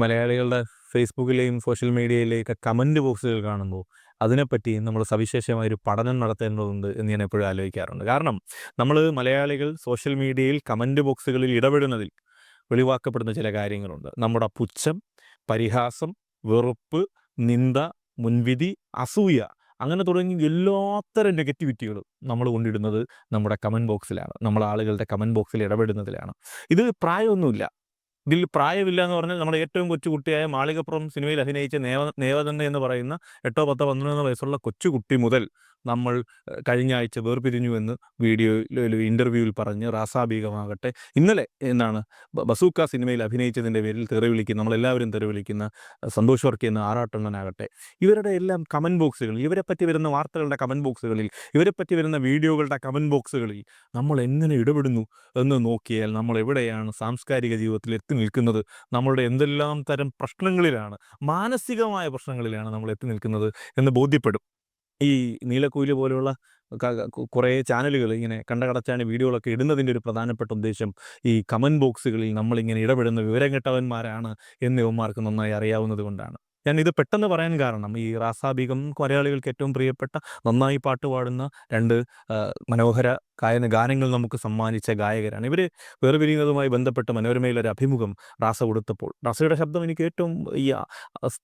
മലയാളികളുടെ ഫേസ്ബുക്കിലെയും social മീഡിയയിലെയൊക്കെ comment ബോക്സുകൾ കാണുമ്പോൾ അതിനെപ്പറ്റി നമ്മൾ സവിശേഷമായ ഒരു പഠനം നടത്തേണ്ടതുണ്ട് എന്ന് ഞാൻ എപ്പോഴും ആലോചിക്കാറുണ്ട്. കാരണം നമ്മൾ മലയാളികൾ സോഷ്യൽ മീഡിയയിൽ കമന്റ് ബോക്സുകളിൽ ഇടപെടുന്നതിൽ വെളിവാക്കപ്പെടുന്ന ചില കാര്യങ്ങളുണ്ട്. നമ്മുടെ പുച്ഛം പരിഹാസം വെറുപ്പ് നിന്ദ മുൻവിധി അസൂയ അങ്ങനെ തുടങ്ങി എല്ലാത്തരം നെഗറ്റിവിറ്റികളും നമ്മൾ കൊണ്ടിടുന്നത് നമ്മുടെ കമന്റ് ബോക്സിലാണ്. നമ്മൾ ആളുകളുടെ കമന്റ് ബോക്സിൽ ഇടപെടുന്നതിലാണ്. ഇത് പ്രായമൊന്നുമില്ല. ഇതിൽ പ്രായമില്ല എന്ന് പറഞ്ഞാൽ നമ്മുടെ ഏറ്റവും കൊച്ചു കുട്ടിയായ മാളികപ്പുറം സിനിമയിൽ അഭിനയിച്ച നേവ നേവതന്നെ എന്ന് പറയുന്ന എട്ടോ പത്തോ പന്ത്രണ്ടോ വയസ്സുള്ള കൊച്ചുകുട്ടി മുതൽ നമ്മൾ കഴിഞ്ഞ ആഴ്ച വേർപിരിഞ്ഞു എന്ന് വീഡിയോയിൽ ഇന്റർവ്യൂവിൽ പറഞ്ഞ് റാസാബീകമാകട്ടെ ഇന്നലെ എന്നാണ് ബസൂക്ക സിനിമയിൽ അഭിനയിച്ചതിന്റെ പേരിൽ തെറി വിളിക്കുന്ന നമ്മളെല്ലാവരും തെറി വിളിക്കുന്ന സന്തോഷ് വർക്കി എന്ന ആറാട്ടണ്ണനാകട്ടെ ഇവരുടെ എല്ലാം കമന്റ് ബോക്സുകൾ ഇവരെ പറ്റി വരുന്ന വാർത്തകളുടെ കമന്റ് ബോക്സുകളിൽ ഇവരെ പറ്റി വരുന്ന വീഡിയോകളുടെ കമന്റ് ബോക്സുകളിൽ നമ്മൾ എങ്ങനെ ഇടപെടുന്നു എന്ന് നോക്കിയാൽ നമ്മൾ എവിടെയാണ് സാംസ്കാരിക ജീവിതത്തിൽ എത്തി നിൽക്കുന്നത്? നമ്മളുടെ എന്തെല്ലാം തരം പ്രശ്നങ്ങളിലാണ് മാനസികമായ പ്രശ്നങ്ങളിലാണ് നമ്മൾ എത്തി നിൽക്കുന്നത് എന്ന് ബോധ്യപ്പെടും. ഈ നീലക്കൂലി പോലെയുള്ള കുറേ ചാനലുകൾ ഇങ്ങനെ കണ്ടകടച്ചാണ് വീഡിയോകളൊക്കെ ഇടുന്നതിന്റെ ഒരു പ്രധാനപ്പെട്ട ഉദ്ദേശം ഈ കമന്റ് ബോക്സുകളിൽ നമ്മളിങ്ങനെ ഇടപെടുന്ന വിവരം കെട്ടവന്മാരാണ് എന്നിവന്മാർക്ക് നന്നായി അറിയാവുന്നത് കൊണ്ടാണ്. ഞാൻ ഇത് പെട്ടെന്ന് പറയാൻ കാരണം ഈ റാസാബീഗം മലയാളികൾക്ക് ഏറ്റവും പ്രിയപ്പെട്ട നന്നായി പാട്ട് പാടുന്ന രണ്ട് മനോഹര ഗായന ഗാനങ്ങൾ നമുക്ക് സമ്മാനിച്ച ഗായകരാണ്. ഇവർ വേർപിരിയുന്നതുമായി ബന്ധപ്പെട്ട് മനോരമയിലൊരു അഭിമുഖം റാസ കൊടുത്തപ്പോൾ റാസയുടെ ശബ്ദം എനിക്ക് ഏറ്റവും ഈ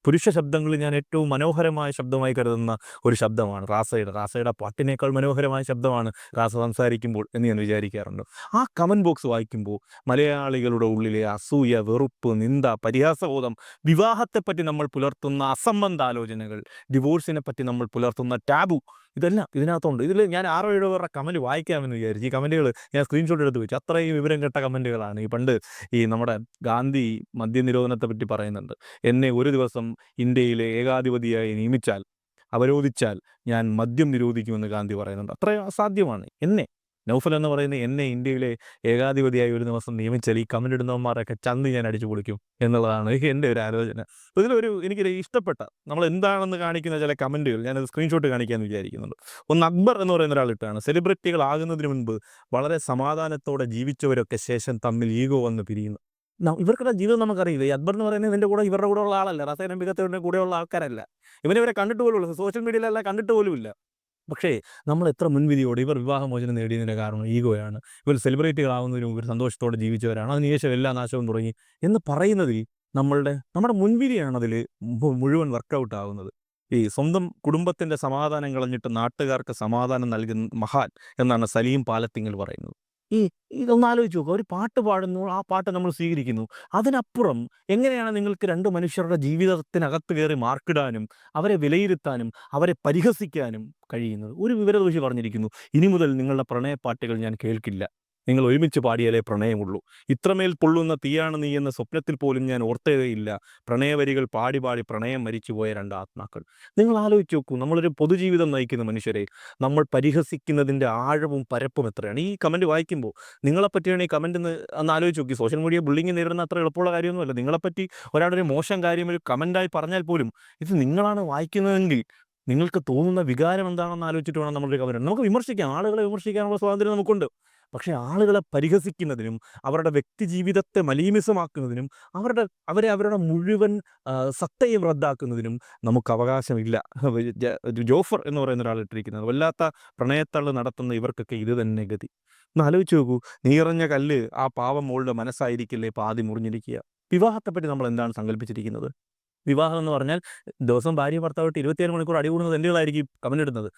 പുരുഷ ശബ്ദങ്ങളിൽ ഞാൻ ഏറ്റവും മനോഹരമായ ശബ്ദമായി കരുതുന്ന ഒരു ശബ്ദമാണ് റാസയുടെ. റാസയുടെ പാട്ടിനേക്കാൾ മനോഹരമായ ശബ്ദമാണ് റാസ സംസാരിക്കുമ്പോൾ എന്ന് ഞാൻ വിചാരിക്കാറുണ്ട്. ആ കമന്റ് ബോക്സ് വായിക്കുമ്പോൾ മലയാളികളുടെ ഉള്ളിലെ അസൂയ വെറുപ്പ് നിന്ദ പരിഹാസബോധം വിവാഹത്തെപ്പറ്റി നമ്മൾ പുലർത്തുന്ന അസംബന്ധ ആലോചനകൾ ഡിവോഴ്സിനെ പറ്റി നമ്മൾ പുലർത്തുന്ന ടാബു ഇതെല്ലാം ഇതിനകത്തുണ്ട്. ഇതിൽ ഞാൻ ആറോ ഏഴോ പേരുടെ കമന്റ് വായിക്കാമെന്ന് വിചാരിച്ചു ഈ കമന്റുകൾ ഞാൻ സ്ക്രീൻഷോട്ട് എടുത്ത് വെച്ചു. അത്രയും വിവരം കെട്ട കമന്റുകളാണ് ഈ പണ്ട് ഈ നമ്മുടെ ഗാന്ധി മദ്യനിരോധനത്തെ പറ്റി പറയുന്നുണ്ട്. എന്നെ ഒരു ദിവസം ഇന്ത്യയിലെ ഏകാധിപതിയായി നിയമിച്ചാൽ അവരോധിച്ചാൽ ഞാൻ മദ്യം നിരോധിക്കുമെന്ന് ഗാന്ധി പറയുന്നുണ്ട്. അത്ര അസാധ്യമാണ്. എന്നെ നൗഫൽ എന്ന് പറയുന്ന എന്നെ ഇന്ത്യയിലെ ഏകാധിപതിയായി ഒരു ദിവസം നിയമിച്ചാൽ ഈ കമന്റ് ചന്ത് ഞാൻ അടിച്ചു പൊളിക്കും എന്നുള്ളതാണ് എന്റെ ഒരു ആലോചന. ഇതിലൊരു എനിക്ക് ഇഷ്ടപ്പെട്ട നമ്മൾ എന്താണെന്ന് കാണിക്കുന്ന ചില കമന്റുകൾ ഞാനത് സ്ക്രീൻഷോട്ട് കാണിക്കാമെന്ന് വിചാരിക്കുന്നുണ്ട്. ഒന്ന് അക്ബർ എന്ന് പറയുന്ന ഒരാൾ ഇട്ടാണ്. സെലിബ്രിറ്റികളാകുന്നതിന് മുൻപ് വളരെ സമാധാനത്തോടെ ജീവിച്ചവരൊക്കെ ശേഷം തമ്മിൽ ഈഗോ വന്ന് പിരിയുന്നു. ഇവർക്കുള്ള ജീവിതം നമുക്കറിയില്ല. ഈ അക്ബർ എന്ന് പറയുന്നത് ഇതിന്റെ കൂടെ ഇവരുടെ കൂടെ ഉള്ള ആളല്ല. റസൈനം മികത്തവരുടെ കൂടെയുള്ള ആൾക്കാരല്ല. ഇവനെ ഇവരെ കണ്ടിട്ട് പോലും സോഷ്യൽ മീഡിയയിലല്ല കണ്ടിട്ട് പോലും ഇല്ല പക്ഷേ നമ്മൾ എത്ര മുൻവിധിയോടെ ഇവർ വിവാഹമോചനം നേടിയതിന്റെ കാരണം ഈഗോയാണ്. ഇവർ സെലിബ്രിറ്റികളാവുന്നതിന് മുമ്പ് സന്തോഷത്തോടെ ജീവിച്ചവരാണ്. അതിനുശേഷം എല്ലാ നാശവും തുടങ്ങി എന്ന് പറയുന്നതിൽ നമ്മളുടെ നമ്മുടെ മുൻവിധിയാണ് അതിൽ മുഴുവൻ വർക്കൗട്ട് ആവുന്നത്. ഈ സ്വന്തം കുടുംബത്തിന്റെ സമാധാനം കളഞ്ഞിട്ട് നാട്ടുകാർക്ക് സമാധാനം നൽകുന്ന മഹാൻ എന്നാണ് സലീം പാലത്തിങ്ങൽ പറയുന്നത്. ഈ ഇതൊന്ന് ആലോചിച്ച് നോക്കുക ഒരു പാട്ട് പാടുന്നു ആ പാട്ട് നമ്മൾ സ്വീകരിക്കുന്നു. അതിനപ്പുറം എങ്ങനെയാണ് നിങ്ങൾക്ക് രണ്ട് മനുഷ്യരുടെ ജീവിതത്തിനകത്ത് കയറി മാർക്കിടാനും അവരെ വിലയിരുത്താനും അവരെ പരിഹസിക്കാനും കഴിയുന്നത്? ഒരു വിവരദോഷി പറഞ്ഞിരിക്കുന്നു. ഇനി മുതൽ നിങ്ങളുടെ പ്രണയപ്പാട്ടുകൾ ഞാൻ കേൾക്കില്ല. നിങ്ങൾ ഒരുമിച്ച് പാടിയാലേ പ്രണയമുള്ളൂ. ഇത്രമേൽ പൊള്ളുന്ന തീയാണ് നീ എന്ന സ്വപ്നത്തിൽ പോലും ഞാൻ ഓർത്തതേയില്ല. പ്രണയവരികൾ പാടി പാടി പ്രണയം മരിച്ചുപോയ രണ്ട് ആത്മാക്കൾ. നിങ്ങൾ ആലോചിച്ച് നോക്കൂ നമ്മളൊരു പൊതുജീവിതം നയിക്കുന്ന മനുഷ്യരെ നമ്മൾ പരിഹസിക്കുന്നതിന്റെ ആഴവും പരപ്പും എത്രയാണ്? ഈ കമന്റ് വായിക്കുമ്പോൾ നിങ്ങളെപ്പറ്റിയാണ് ഈ കമന്റ് എന്ന് ആലോചിച്ച് നോക്കി. സോഷ്യൽ മീഡിയ ബുള്ളിങ് നേരിടുന്ന അത്ര എളുപ്പമുള്ള കാര്യമൊന്നുമല്ല. നിങ്ങളെപ്പറ്റി ഒരാളൊരു മോശം കാര്യം ഒരു കമന്റായി പറഞ്ഞാൽ പോലും ഇത് നിങ്ങളാണ് വായിക്കുന്നതെങ്കിൽ നിങ്ങൾക്ക് തോന്നുന്ന വികാരം എന്താണെന്ന് ആലോചിച്ചിട്ട് വേണം നമ്മളൊരു കമന്റ്. നമുക്ക് വിമർശിക്കാം. ആളുകളെ വിമർശിക്കാനുള്ള സ്വാതന്ത്ര്യം നമുക്കുണ്ട്. പക്ഷേ ആളുകളെ പരിഹസിക്കുന്നതിനും അവരുടെ വ്യക്തിജീവിതത്തെ മലീമിസമാക്കുന്നതിനും അവരുടെ അവരെ അവരുടെ മുഴുവൻ സത്തയും റദ്ദാക്കുന്നതിനും നമുക്ക് അവകാശമില്ല. ജോഫർ എന്ന് പറയുന്ന ഒരാൾ ഇട്ടിരിക്കുന്നത്. വല്ലാത്ത പ്രണയത്തള്ള് നടത്തുന്ന ഇവർക്കൊക്കെ ഇത് തന്നെ ഗതി. ഒന്ന് ആലോചിച്ച് നോക്കൂ. നീറഞ്ഞ കല്ല് ആ പാവം മോളുടെ മനസ്സായിരിക്കില്ലേ പാതി മുറിഞ്ഞിരിക്കുക? വിവാഹത്തെപ്പറ്റി നമ്മൾ എന്താണ് സങ്കല്പിച്ചിരിക്കുന്നത്? വിവാഹം എന്ന് പറഞ്ഞാൽ ദിവസം ഭാര്യ ഭർത്താവായിട്ട് ഇരുപത്തിയേഴ് മണിക്കൂർ അടികൂടുന്നത് എന്റെകളായിരിക്കും കമന്റ് ഇടുന്നത്.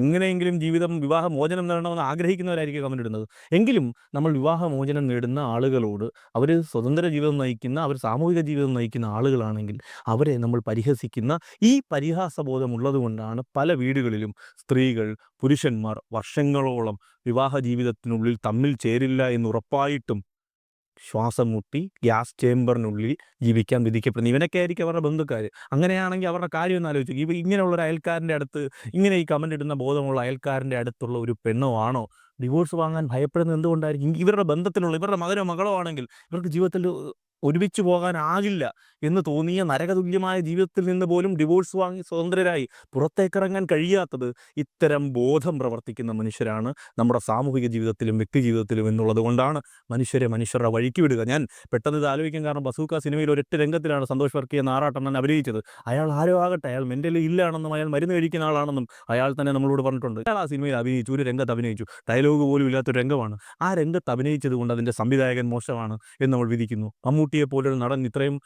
എങ്ങനെയെങ്കിലും ജീവിതം വിവാഹ മോചനം നേടണമെന്ന് ആഗ്രഹിക്കുന്നവരായിരിക്കും കമന്റ് ഇടുന്നത്. എങ്കിലും നമ്മൾ വിവാഹ മോചനം നേടുന്ന ആളുകളോട് അവർ സ്വതന്ത്ര ജീവിതം നയിക്കുന്ന അവർ സാമൂഹിക ജീവിതം നയിക്കുന്ന ആളുകളാണെങ്കിൽ അവരെ നമ്മൾ പരിഹസിക്കുന്ന ഈ പരിഹാസബോധമുള്ളതുകൊണ്ടാണ് പല വീടുകളിലും സ്ത്രീകൾ പുരുഷന്മാർ വർഷങ്ങളോളം വിവാഹ ജീവിതത്തിനുള്ളിൽ തമ്മിൽ ചേരില്ല എന്ന് ഉറപ്പായിട്ടും ശ്വാസം മുട്ടി ഗ്യാസ് ചേമ്പറിനുള്ളിൽ ജീവിക്കാൻ വിധിക്കപ്പെടുന്നു. ഇവനൊക്കെ ആയിരിക്കും അവരുടെ ബന്ധുക്കാർ അങ്ങനെയാണെങ്കിൽ അവരുടെ കാര്യം ഒന്ന് ആലോചിച്ചു ഇവ ഇങ്ങനെയുള്ള ഒരു അയൽക്കാരന്റെ അടുത്ത് ഇങ്ങനെ ഈ കമന്റ് ഇടുന്ന ബോധമുള്ള അയൽക്കാരന്റെ അടുത്തുള്ള ഒരു പെണ്ണോ ആണോ ഡിവോഴ്സ് വാങ്ങാൻ ഭയപ്പെടുന്നത് എന്തുകൊണ്ടായിരിക്കും? ഇവരുടെ ബന്ധത്തിലുള്ള ഇവരുടെ മകനോ മകളോ ആണെങ്കിൽ ഇവർക്ക് ജീവിതത്തിൽ ഒരുമിച്ച് പോകാനാകില്ല എന്ന് തോന്നിയ നരകതുല്യമായ ജീവിതത്തിൽ നിന്ന് പോലും ഡിവോഴ്സ് വാങ്ങി സ്വതന്ത്രരായി പുറത്തേക്കിറങ്ങാൻ കഴിയാത്തത് ഇത്തരം ബോധം പ്രവർത്തിക്കുന്ന മനുഷ്യരാണ് നമ്മുടെ സാമൂഹിക ജീവിതത്തിലും വ്യക്തി ജീവിതത്തിലും എന്നുള്ളത് കൊണ്ടാണ് മനുഷ്യരെ മനുഷ്യരുടെ വഴിക്ക് വിടുക. ഞാൻ പെട്ടെന്ന് ഇത് ആലോചിക്കാൻ കാരണം ബസൂക്ക സിനിമയിൽ ഒരൊറ്റ രംഗത്തിലാണ് സന്തോഷ് വർക്കിയ നാറാട്ടണ്ണൻ അഭിനയിച്ചത്. അയാൾ ആരോ ആകട്ടെ അയാൾ മെന്റലി ഇല്ലാണെന്നും അയാൾ മരുന്ന് കഴിക്കുന്ന ആളാണെന്നും അയാൾ തന്നെ നമ്മളോട് പറഞ്ഞിട്ടുണ്ട്. അയാൾ ആ സിനിമയിൽ അഭിനയിച്ചു ഒരു രംഗത്ത് അഭിനയിച്ചു. ഡയലോഗ് പോലും ഇല്ലാത്തൊരു രംഗമാണ്. ആ രംഗത്ത് അഭിനയിച്ചത് കൊണ്ട് അതിന്റെ സംവിധായകൻ മോശമാണ് എന്ന് നമ്മൾ വിധിക്കുന്നു. മമ്മൂട്ടിയെ പോലൊരു നടൻ ഇത്രയും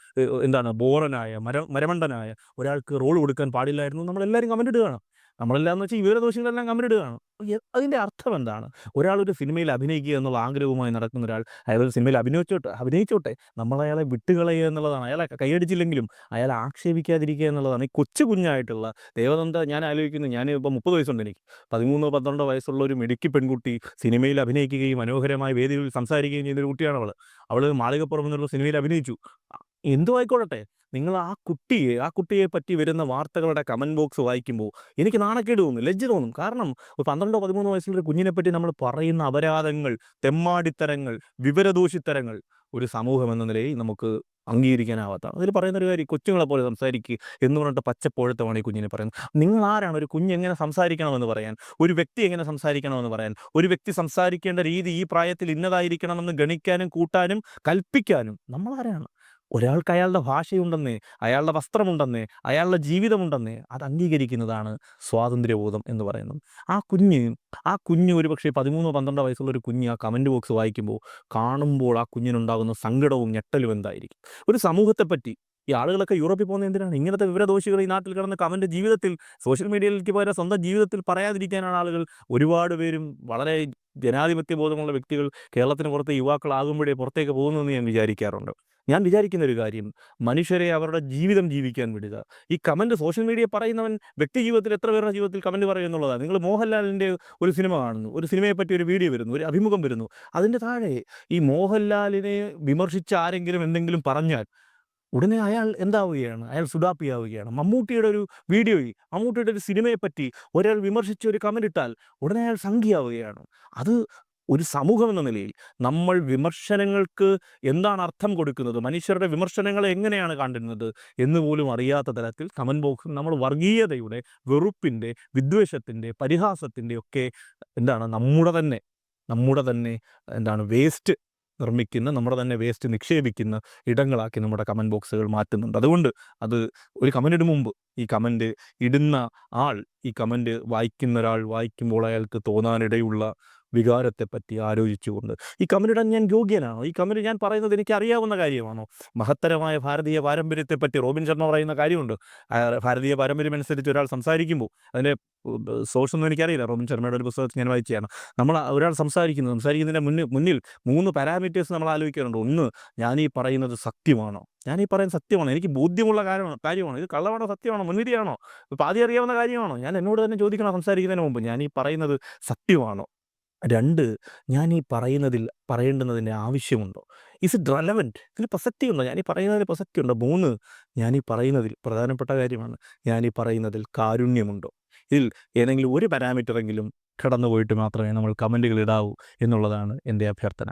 എന്താണ് ബോറനായ മര മരമണ്ടനായ ഒരാൾക്ക് റോൾ കൊടുക്കാൻ പാടില്ലായിരുന്നു നമ്മളെല്ലാവരും കമന്റ് ഇടുകയാണ്. നമ്മളെല്ലാം എന്ന് വെച്ചാൽ ദോഷങ്ങളെല്ലാം കമന്റ് ഇടുകയാണ് അതിന്റെ അതിന്റെ അർത്ഥം എന്താണ്? ഒരാൾ ഒരു സിനിമയിൽ അഭിനയിക്കുക എന്നുള്ള ആഗ്രഹവുമായി നടക്കുന്ന ഒരാൾ അയാൾ സിനിമയിൽ അഭിനയിച്ചോട്ടെ അഭിനയിച്ചോട്ടെ നമ്മൾ അയാളെ വിട്ടുകളയുക എന്നുള്ളതാണ്. അയാളെ കൈയടിച്ചില്ലെങ്കിലും അയാളെ ആക്ഷേപിക്കാതിരിക്കുക എന്നുള്ളതാണ്. ഈ കൊച്ചു കുഞ്ഞായിട്ടുള്ള ദേവനന്ദ ഞാൻ ആലോചിക്കുന്നു ഞാൻ ഇപ്പോൾ മുപ്പത് വയസ്സുണ്ട് എനിക്ക്. പതിമൂന്നോ പന്ത്രണ്ടോ വയസ്സുള്ള ഒരു മിടുക്കി പെൺകുട്ടി സിനിമയിൽ അഭിനയിക്കുകയും മനോഹരമായ വേദികളിൽ സംസാരിക്കുകയും ചെയ്യുന്ന ഒരു കുട്ടിയാണ് അവൾ അവൾ മാളികപ്പുറം എന്നുള്ള സിനിമയിൽ അഭിനയിച്ചു. എന്തോ ആയിക്കോട്ടെ നിങ്ങൾ ആ കുട്ടിയെ ആ കുട്ടിയെ പറ്റി വരുന്ന വാർത്തകളുടെ കമന്റ് ബോക്സ് വായിക്കുമ്പോൾ എനിക്ക് നാണക്കേട് തോന്നും ലജ്ജ തോന്നും. കാരണം ഒരു പന്ത്രണ്ടോ പതിമൂന്നോ വയസ്സുള്ള ഒരു കുഞ്ഞിനെ പറ്റി നമ്മൾ പറയുന്ന അപരാധങ്ങൾ തെമ്മാടിത്തരങ്ങൾ വിവരദൂഷിത്തരങ്ങൾ ഒരു സമൂഹം എന്ന നിലയിൽ നമുക്ക് അംഗീകരിക്കാനാവാത്ത അതിൽ പറയുന്ന ഒരു കാര്യം കൊച്ചുങ്ങളെ പോലെ സംസാരിക്കുക എന്ന് പറഞ്ഞിട്ട് പച്ചപ്പോഴത്തമാണ് ഈ കുഞ്ഞിനെ പറയുന്നത്. നിങ്ങൾ ആരാണ്? ഒരു കുഞ്ഞ് എങ്ങനെ സംസാരിക്കണമെന്ന് പറയാൻ ഒരു വ്യക്തി എങ്ങനെ സംസാരിക്കണമെന്ന് പറയാൻ ഒരു വ്യക്തി സംസാരിക്കേണ്ട രീതി ഈ പ്രായത്തിൽ ഇന്നതായിരിക്കണമെന്ന് ഗണിക്കാനും കൂട്ടാനും കൽപ്പിക്കാനും നമ്മൾ ആരാണ്? ഒരാൾക്ക് അയാളുടെ ഭാഷയുണ്ടെന്ന് അയാളുടെ വസ്ത്രമുണ്ടെന്ന് അയാളുടെ ജീവിതമുണ്ടെന്ന് അത് അംഗീകരിക്കുന്നതാണ് സ്വാതന്ത്ര്യബോധം എന്ന് പറയുന്നത്. ആ കുഞ്ഞ് ആ കുഞ്ഞ് ഒരു പക്ഷേ പതിമൂന്നോ പന്ത്രണ്ടോ വയസ്സുള്ള ഒരു കുഞ്ഞ് ആ കമന്റ് ബോക്സ് വായിക്കുമ്പോൾ കാണുമ്പോൾ ആ കുഞ്ഞിനുണ്ടാകുന്ന സങ്കടവും ഞെട്ടലും എന്തായിരിക്കും? ഒരു സമൂഹത്തെപ്പറ്റി ഈ ആളുകളൊക്കെ യൂറോപ്പിൽ പോകുന്നത് എന്തിനാണ്? ഇങ്ങനത്തെ വിവരദോഷികൾ ഈ നാട്ടിൽ കിടന്ന് കമന്റ് ജീവിതത്തിൽ സോഷ്യൽ മീഡിയയിലേക്ക് പകരം സ്വന്തം ജീവിതത്തിൽ പറയാതിരിക്കാനാണ് ആളുകൾ ഒരുപാട് പേരും വളരെ ജനാധിപത്യ ബോധമുള്ള വ്യക്തികൾ കേരളത്തിന് പുറത്ത് യുവാക്കളാകുമ്പോഴേ പുറത്തേക്ക് പോകുന്നതെന്ന് ഞാൻ വിചാരിക്കാറുണ്ട്. ഞാൻ വിചാരിക്കുന്ന ഒരു കാര്യം മനുഷ്യരെ അവരുടെ ജീവിതം ജീവിക്കാൻ വിടുക. ഈ കമന്റ് സോഷ്യൽ മീഡിയ പറയുന്നവൻ വ്യക്തി ജീവിതത്തിൽ എത്ര പേരുടെ ജീവിതത്തിൽ കമന്റ് പറയും എന്നുള്ളതാണ്. നിങ്ങൾ മോഹൻലാലിന്റെ ഒരു സിനിമ കാണുന്നു ഒരു സിനിമയെ പറ്റി ഒരു വീഡിയോ വരുന്നു ഒരു അഭിമുഖം വരുന്നു. അതിന്റെ താഴെ ഈ മോഹൻലാലിനെ വിമർശിച്ച ആരെങ്കിലും എന്തെങ്കിലും പറഞ്ഞാൽ ഉടനെ അയാൾ എന്താവുകയാണ്? അയാൾ സുഡാപ്പിയാവുകയാണ്. മമ്മൂട്ടിയുടെ ഒരു വീഡിയോയിൽ മമ്മൂട്ടിയുടെ ഒരു സിനിമയെ പറ്റി ഒരാൾ വിമർശിച്ച് ഒരു കമന്റ് ഇട്ടാൽ ഉടനെ അയാൾ സംഖ്യയാവുകയാണ്. അത് ഒരു സമൂഹം എന്ന നിലയിൽ നമ്മൾ വിമർശനങ്ങൾക്ക് എന്താണ് അർത്ഥം കൊടുക്കുന്നത്? മനുഷ്യരുടെ വിമർശനങ്ങളെ എങ്ങനെയാണ് കണ്ടിരുന്നത് എന്ന് പോലും അറിയാത്ത തരത്തിൽ കമന്റ് ബോക്സ് നമ്മൾ വർഗീയതയുടെ വെറുപ്പിന്റെ വിദ്വേഷത്തിന്റെ പരിഹാസത്തിന്റെ ഒക്കെ എന്താണ് നമ്മുടെ തന്നെ നമ്മുടെ തന്നെ എന്താണ് വേസ്റ്റ് നിർമ്മിക്കുന്ന നമ്മുടെ തന്നെ വേസ്റ്റ് നിക്ഷേപിക്കുന്ന ഇടങ്ങളാക്കി നമ്മുടെ കമന്റ് ബോക്സുകൾ മാറ്റുന്നുണ്ട്. അതുകൊണ്ട് അത് ഒരു കമന്റ് ഇടും മുമ്പ്. ഈ കമന്റ് ഇടുന്ന ആൾ ഈ കമന്റ് വായിക്കുന്ന ഒരാൾ വായിക്കുമ്പോൾ അയാൾക്ക് തോന്നാനിടയുള്ള വികാരത്തെപ്പറ്റി ആലോചിച്ചുകൊണ്ട്. ഈ കമന്റ് ഞാൻ യോഗ്യനാണോ? ഈ കമ്മ്യൂണി ഞാൻ പറയുന്നത് എനിക്ക് അറിയാവുന്ന കാര്യമാണോ? മഹത്തരമായ ഭാരതീയ പാരമ്പര്യത്തെപ്പറ്റി റോബിൻ ശർമ്മ പറയുന്ന കാര്യമുണ്ട്. ഭാരതീയ പാരമ്പര്യം അനുസരിച്ച് ഒരാൾ സംസാരിക്കുമ്പോൾ അതിന്റെ സോഴ്സ് ഒന്നും എനിക്കറിയില്ല. റോബിൻ ശർമ്മയുടെ ഒരു പുസ്തകത്തിൽ ഞാൻ വായിച്ചതാണ്. നമ്മൾ ഒരാൾ സംസാരിക്കുന്നത് സംസാരിക്കുന്നതിന്റെ മുന്നിൽ മുന്നിൽ മൂന്ന് പാരാമീറ്റേഴ്സ് നമ്മൾ ആലോചിക്കാറുണ്ട്. ഒന്ന് ഞാൻ ഈ പറയുന്നത് സത്യമാണോ? ഞാൻ ഈ പറയുന്നത് സത്യമാണ്? എനിക്ക് ബോധ്യമുള്ള കാര്യമാണ്? കാര്യമാണ്? ഇത് കള്ളമാണോ? സത്യമാണോ? മുൻവിധിയാണോ? പാതി അറിയാവുന്ന കാര്യമാണോ? ഞാൻ എന്നോട് തന്നെ ചോദിക്കണം സംസാരിക്കുന്നതിന് മുമ്പ്. ഞാൻ ഈ പറയുന്നത് സത്യമാണോ? രണ്ട് ഞാൻ ഈ പറയുന്നതിൽ പറയേണ്ടുന്നതിന്റെ ആവശ്യമുണ്ടോ? Is it relevant? ഇതിന് പ്രസക്തി ഉണ്ടോ ഈ പറയുന്നതിൽ പ്രസക്തി ഉണ്ടോ മൂന്ന് ഞാൻ ഈ പറയുന്നതിൽ പ്രധാനപ്പെട്ട കാര്യമാണ്. ഈ പറയുന്നതിൽ കാരുണ്യമുണ്ടോ? ഇതിൽ ഏതെങ്കിലും ഒരു പാരാമീറ്ററെങ്കിലും കടന്നുപോയിട്ട് മാത്രമേ നമ്മൾ കമന്റുകൾ ഇടാവൂ എന്നുള്ളതാണ് എന്റെ അഭ്യർത്ഥന.